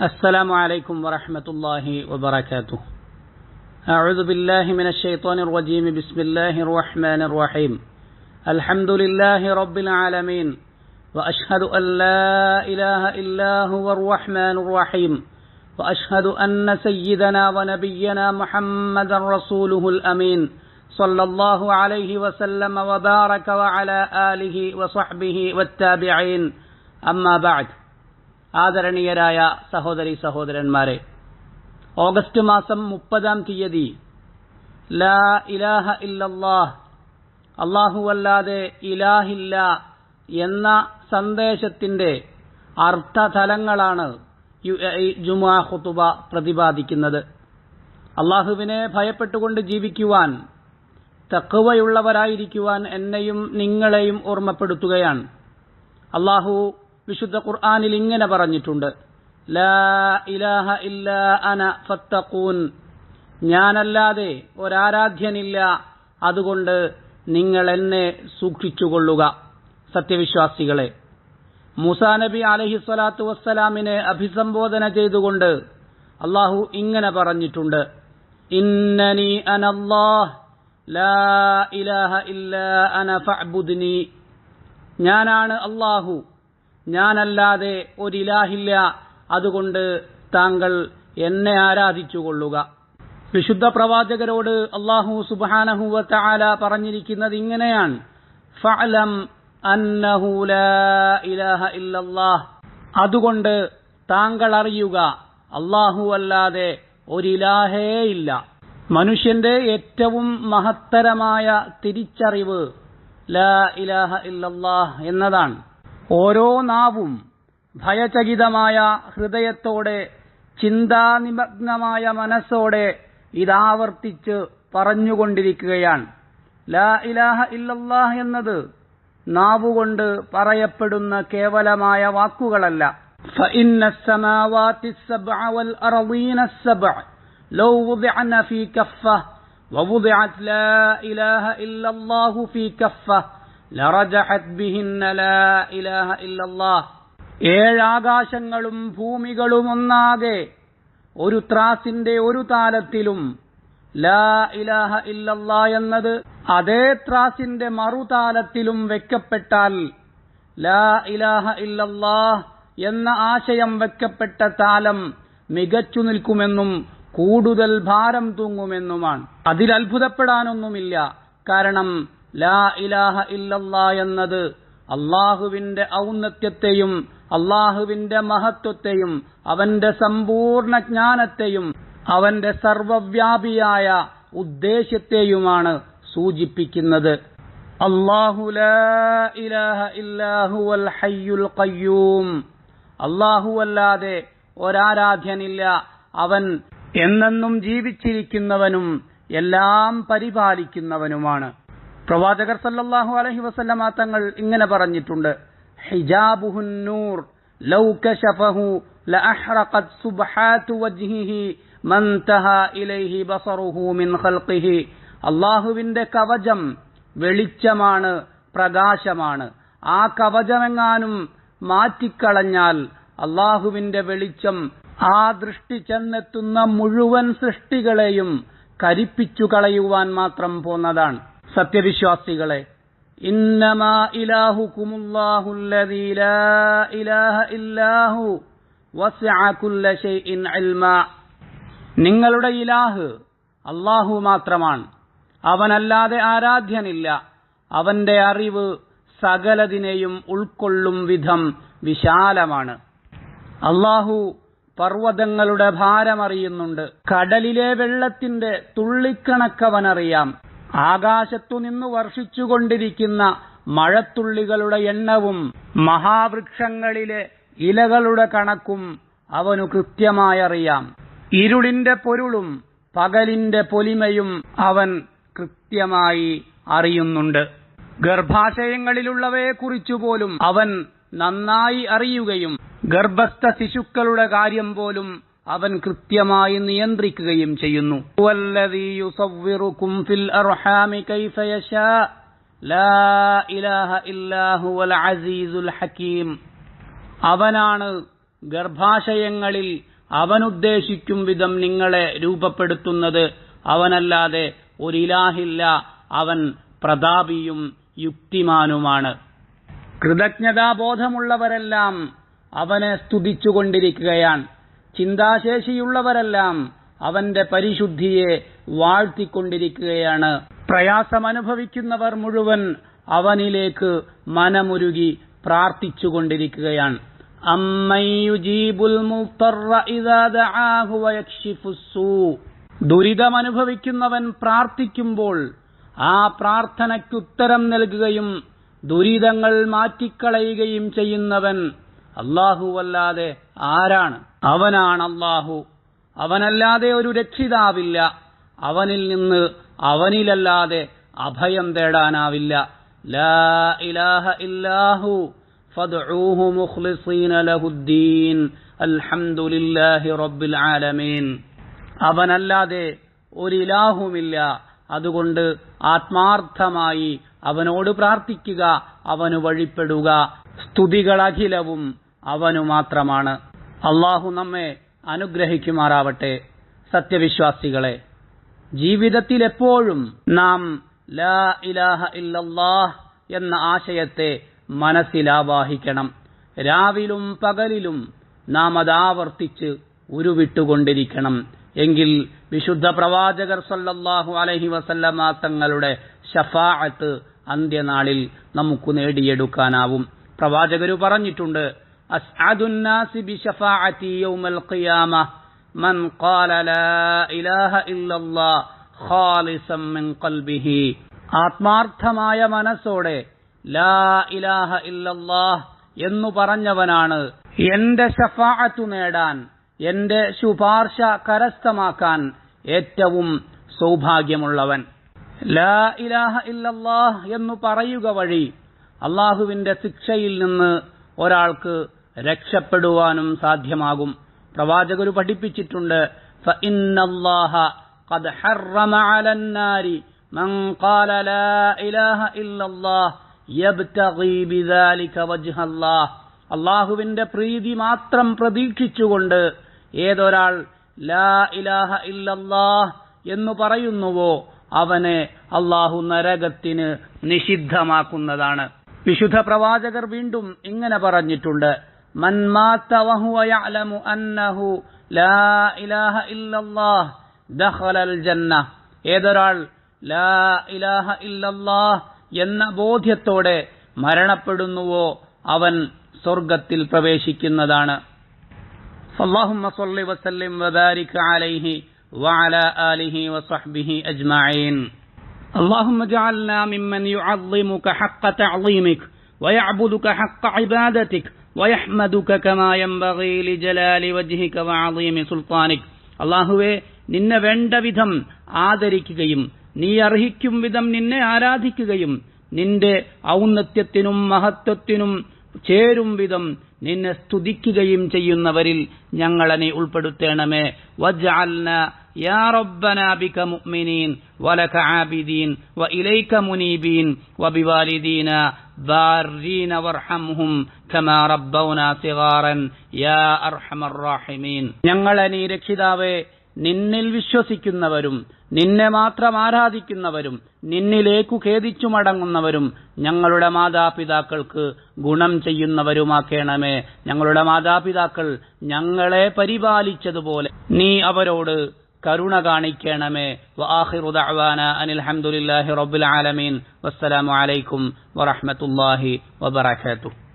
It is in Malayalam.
السلام عليكم ورحمة الله وبركاته. أعوذ بالله من الشيطان الرجيم. بسم الله الرحمن الرحيم. الحمد لله رب العالمين وأشهد أن لا إله إلا هو الرحمن الرحيم وأشهد أن سيدنا ونبينا محمدا رسوله الأمين صلى الله عليه وسلم وبارك وعلى آله وصحبه والتابعين. أما بعد ആദരണീയരായ സഹോദരി സഹോദരന്മാരെ ഓഗസ്റ്റ് മാസം മുപ്പതാം തീയതി ലാ ഇലാഹ ഇല്ലല്ലാഹ് അല്ലാഹുവല്ലാതെ ഇലാഹില്ല എന്ന സന്ദേശത്തിന്റെ അർത്ഥതലങ്ങളാണ് ജുമാ ഖുതുബ പ്രതിപാദിക്കുന്നത്. അള്ളാഹുവിനെ ഭയപ്പെട്ടുകൊണ്ട് ജീവിക്കുവാൻ തക്കവയുള്ളവരായിരിക്കുവാൻ എന്നെയും നിങ്ങളെയും ഓർമ്മപ്പെടുത്തുകയാണ്. അള്ളാഹു വിശുദ്ധ ഖുർആാനിൽ ഇങ്ങനെ പറഞ്ഞിട്ടുണ്ട്. ലാ ഇലാഹ ഇല്ലാ അന ഫത്തഖൂൻ. ഞാനല്ലാതെ ഒരാരാധ്യനില്ല. അതുകൊണ്ട് നിങ്ങൾ എന്നെ സൂക്ഷിച്ചുകൊള്ളുക. സത്യവിശ്വാസികളെ മൂസാ നബി അലഹി സ്വലാത്തു വസ്സലാമിനെ അഭിസംബോധന ചെയ്തുകൊണ്ട് അള്ളാഹു ഇങ്ങനെ പറഞ്ഞിട്ടുണ്ട്. ഇന്നനി അനല്ലാഹ് ലാ ഇലാഹ ഇല്ലാ അന ഫഅബുദ്നി. ഞാനാണ് അള്ളാഹു. ഞാനല്ലാതെ ഒരിലാഹില്ല. അതുകൊണ്ട് താങ്കൾ എന്നെ ആരാധിച്ചുകൊള്ളുക. വിശുദ്ധ പ്രവാചകരോട് അള്ളാഹു സുബാനഹുവത്ത ആല പറഞ്ഞിരിക്കുന്നത് ഇങ്ങനെയാണ്. ഫഅലം അന്നഹു ലാ ഇലാഹ ഇല്ലല്ലാഹ് അതുകൊണ്ട് താങ്കൾ അറിയുക അള്ളാഹു അല്ലാതെ ഒരിലാഹേ ഇല്ല. മനുഷ്യന്റെ ഏറ്റവും മഹത്തരമായ തിരിച്ചറിവ് ലാ ഇലാഹ ഇല്ലല്ലാഹ് എന്നതാണ്. ഓരോ നാവും ഭയചകിതമായ ഹൃദയത്തോടെ ചിന്താനിമഗ്നമായ മനസ്സോടെ ഇതാവർത്തിച്ച് പറഞ്ഞുകൊണ്ടിരിക്കുകയാണ് ലാ ഇലാഹ ഇല്ലല്ലാഹ് എന്നത് നാവുകൊണ്ട് പറയപ്പെടുന്ന കേവലമായ വാക്കുകളല്ല فإن السماوات السبع والأرضين السبع لو وضعن في كفة ووضعت لا إله إلا الله في كفة ലറജഹത് ബിഹിന്ന ലാ ഇലാഹ ഇല്ലല്ലാഹ് ഏഴാകാശങ്ങളും ഭൂമികളും ഒന്നാകെ ഒരു ത്രാസിന്റെ ഒരു താലത്തിലും ലാ ഇലാഹ ഇല്ലല്ലാ എന്നത് അതേ ത്രാസിന്റെ മറുതാലത്തിലും വെക്കപ്പെട്ടാൽ ലാ ഇലാഹ ഇല്ലല്ലാഹ് എന്ന ആശയം വെക്കപ്പെട്ട താലം മികച്ചു നിൽക്കുമെന്നും കൂടുതൽ ഭാരം തൂങ്ങുമെന്നുമാണ്. അതിൽ അത്ഭുതപ്പെടാനൊന്നുമില്ല. കാരണം ലാ ഇലാഹ ഇല്ലല്ലാ എന്നത് അള്ളാഹുവിന്റെ ഔന്നത്യത്തെയും അള്ളാഹുവിന്റെ മഹത്വത്തെയും അവന്റെ സമ്പൂർണ ജ്ഞാനത്തെയും അവന്റെ സർവവ്യാപിയായ ഉദ്ദേശ്യത്തെയുമാണ് സൂചിപ്പിക്കുന്നത്. അള്ളാഹു ഇലാഹ ഒരാരാധ്യനില്ല. അവൻ എന്നെന്നും ജീവിച്ചിരിക്കുന്നവനും എല്ലാം പരിപാലിക്കുന്നവനുമാണ്. പ്രവാചകർ സല്ലല്ലാഹു അലൈഹി വസല്ലമ തങ്ങൾ ഇങ്ങനെ പറഞ്ഞിട്ടുണ്ട്. ഹിജാബുഹുൻ നൂർ ലൗ കശഫഹു ലഅഹ്റഖത് വജ്ഹിഹി ഇലൈഹി ബസറുഹു മിൻ ഖൽഖിഹി. അല്ലാഹുവിന്റെ കവചം വെളിച്ചമാണ് പ്രകാശമാണ്. ആ കവചമെങ്ങാനും മാറ്റിക്കളഞ്ഞാൽ അള്ളാഹുവിന്റെ വെളിച്ചം ആ ദൃഷ്ടി ചെന്നെത്തുന്ന മുഴുവൻ സൃഷ്ടികളെയും കരിപ്പിച്ചു കളയുവാൻ മാത്രം പോന്നതാണ്. സത്യവിശ്വാസികളെ. ഇന്നമാ ലാ ഇലാഹ നിങ്ങളുടെ ഇലാഹ് അള്ളാഹു മാത്രമാണ്. അവനല്ലാതെ ആരാധ്യനില്ല. അവന്റെ അറിവ് സകലതിനെയും ഉൾക്കൊള്ളും വിധം വിശാലമാണ്. അള്ളാഹു പർവതങ്ങളുടെ ഭാരമറിയുന്നുണ്ട്. കടലിലെ വെള്ളത്തിന്റെ തുള്ളിക്കണക്കവനറിയാം. ആകാശത്തു നിന്ന് വർഷിച്ചുകൊണ്ടിരിക്കുന്ന മഴത്തുള്ളികളുടെ എണ്ണവും മഹാവൃക്ഷങ്ങളിലെ ഇലകളുടെ കണക്കും അവനു കൃത്യമായറിയാം. ഇരുളിന്റെ പൊരുളും പകലിന്റെ പൊലിമയും അവൻ കൃത്യമായി അറിയുന്നുണ്ട്. ഗർഭാശയങ്ങളിലുള്ളവയെക്കുറിച്ചുപോലും അവൻ നന്നായി അറിയുകയും ഗർഭസ്ഥ ശിശുക്കളുടെ കാര്യം പോലും അവൻ കൃത്യമായി നിയന്ത്രിക്കുകയും ചെയ്യുന്നു. അവനാണ് ഗർഭാശയങ്ങളിൽ അവനുദ്ദേശിക്കും വിധം നിങ്ങളെ രൂപപ്പെടുത്തുന്നത്. അവനല്ലാതെ ഒരിലാഹില്ല അവൻ പ്രതാപിയും യുക്തിമാനുമാണ്. കൃതജ്ഞതാബോധമുള്ളവരെല്ലാം അവനെ സ്തുതിച്ചുകൊണ്ടിരിക്കുകയാണ്. ചിന്താശേഷിയുള്ളവരെല്ലാം അവന്റെ പരിശുദ്ധിയെ വാഴ്ത്തിക്കൊണ്ടിരിക്കുകയാണ്. പ്രയാസമനുഭവിക്കുന്നവർ മുഴുവൻ അവനിലേക്ക് മനമുരുകി പ്രാർത്ഥിച്ചുകൊണ്ടിരിക്കുകയാണ്. ദുരിതമനുഭവിക്കുന്നവൻ പ്രാർത്ഥിക്കുമ്പോൾ ആ പ്രാർത്ഥനയ്ക്കുത്തരം നൽകുകയും ദുരിതങ്ങൾ മാറ്റിക്കളയുകയും ചെയ്യുന്നവൻ അല്ലാഹുവല്ലാതെ ആരാണ്? അവനാണ് അല്ലാഹു അവനല്ലാതെ ഒരു രക്ഷിതാവില്ല. അവനിൽ നിന്ന് അവനിലല്ലാതെ അഭയം തേടാനാവില്ല. ലാ ഇലാഹ ഇല്ലാഹു. ലഹുദ്ദീൻ. അൽഹംദുലില്ലാഹി റബ്ബിൽ ആലമീൻ. അവനല്ലാതെ ഒരിലാഹുമില്ല അതുകൊണ്ട് ആത്മാർത്ഥമായി അവനോട് പ്രാർത്ഥിക്കുക അവന് വഴിപ്പെടുക. സ്തുതികളഖിലവും അവനു മാത്രമാണ്. അള്ളാഹു നമ്മെ അനുഗ്രഹിക്കുമാറാവട്ടെ. സത്യവിശ്വാസികളെ ജീവിതത്തിൽ എപ്പോഴും നാം ലാ ഇലാഹ ഇല്ലല്ലാഹ് എന്ന ആശയത്തെ മനസ്സിലാവാഹിക്കണം. രാവിലും പകലിലും നാം അതാവർത്തിച്ച് ഉരുവിട്ടുകൊണ്ടിരിക്കണം. എങ്കിൽ വിശുദ്ധ പ്രവാചകർ സല്ലല്ലാഹു അലഹി വസല്ലമ തങ്ങളുടെ ഷഫാഅത്ത് അന്ത്യനാളിൽ നമുക്ക് നേടിയെടുക്കാനാവും. പ്രവാചകര് പറഞ്ഞിട്ടുണ്ട് ആത്മാർത്ഥമായ മനസ്സോടെ ലാ ഇലാഹ ഇല്ലല്ലാഹ് എന്നു പറഞ്ഞവനാണ് എന്റെ ഷഫാഅത്തു നേടാൻ എന്റെ ശുപാർശ കരസ്ഥമാക്കാൻ ഏറ്റവും സൗഭാഗ്യമുള്ളവൻ. ലാ ഇലാഹ ഇല്ലല്ലാഹ് എന്നു പറയുക വഴി അള്ളാഹുവിന്റെ ശിക്ഷയിൽ നിന്ന് ഒരാൾക്ക് രക്ഷപ്പെടുവാനും സാധ്യമാകും. പ്രവാചകർ പഠിപ്പിച്ചിട്ടുണ്ട് അള്ളാഹുവിന്റെ പ്രീതി മാത്രം പ്രതീക്ഷിച്ചുകൊണ്ട് ഏതൊരാൾ ലാ ഇലാഹ ഇല്ലല്ലാഹ് എന്ന് പറയുന്നുവോ അവനെ അള്ളാഹു നരകത്തിന് നിഷിദ്ധമാക്കുന്നതാണ്. വിശുദ്ധ പ്രവാചകർ വീണ്ടും ഇങ്ങനെ പറഞ്ഞിട്ടുണ്ട് മൻ മാത വഹുവ യഅലമു അന്നഹു ലാ ഇലാഹ ഇല്ലല്ലാഹ് ദഖലൽ ജന്ന ഏതൊരാൾ ലാ ഇലാഹ ഇല്ലല്ലാഹ് എന്ന ബോധ്യത്തോടെ മരണപ്പെടുന്നുവോ അവൻ സ്വർഗത്തിൽ പ്രവേശിക്കുന്നതാണ് اللهم صل وسلم وبارك عليه وعلى آله وصحبه أجمعين اللهم اجعلنا ممن يعظمك حق تعظيمك ويعبدك حق عبادتك ويحمدك كما ينبغي لجلال وجهك وعظيم سلطانك അള്ളാഹുവെ നിന്നെ വേണ്ട വിധം ആദരിക്കുകയും നീ അർഹിക്കും വിധം നിന്നെ ആരാധിക്കുകയും നിന്റെ ഔന്നത്യത്തിനും മഹത്വത്തിനും ചേരും വിധം നിന്നെ സ്തുതിക്കുകയും ചെയ്യുന്നവരിൽ ഞങ്ങളെ നീ ഉൾപ്പെടുത്തണമേ വജ്അൽന يا ربنا بك مؤمنين ولك عابدين وإليك منيبين وبوالدينا بارين وارحمهم كما ربونا صغارا يا أرحم الراحمين ഞങ്ങളെ നീ രക്ഷിതാവേ നിന്നിൽ വിശ്വസിക്കുന്നവരും നിന്നെ മാത്രം ആരാധിക്കുന്നവരും നിന്നിലേക്കു ഖേദിച്ചു മടങ്ങുന്നവരും ഞങ്ങളുടെ മാതാപിതാക്കൾക്ക് ഗുണം ചെയ്യുന്നവരുമാക്കേണമേ. ഞങ്ങളുടെ മാതാപിതാക്കൾ ഞങ്ങളെ പരിപാലിച്ചതുപോലെ നീ അവരോട് കരുണ കാണിക്കണമേ. വആഖിറു ദഅവാന അനിൽ ഹംദുലില്ലാഹി റബ്ബിൽ ആലമീൻ. വസ്സലാമു അലൈക്കും വറഹ്മത്തുള്ളാഹി വബറകാതുഹു.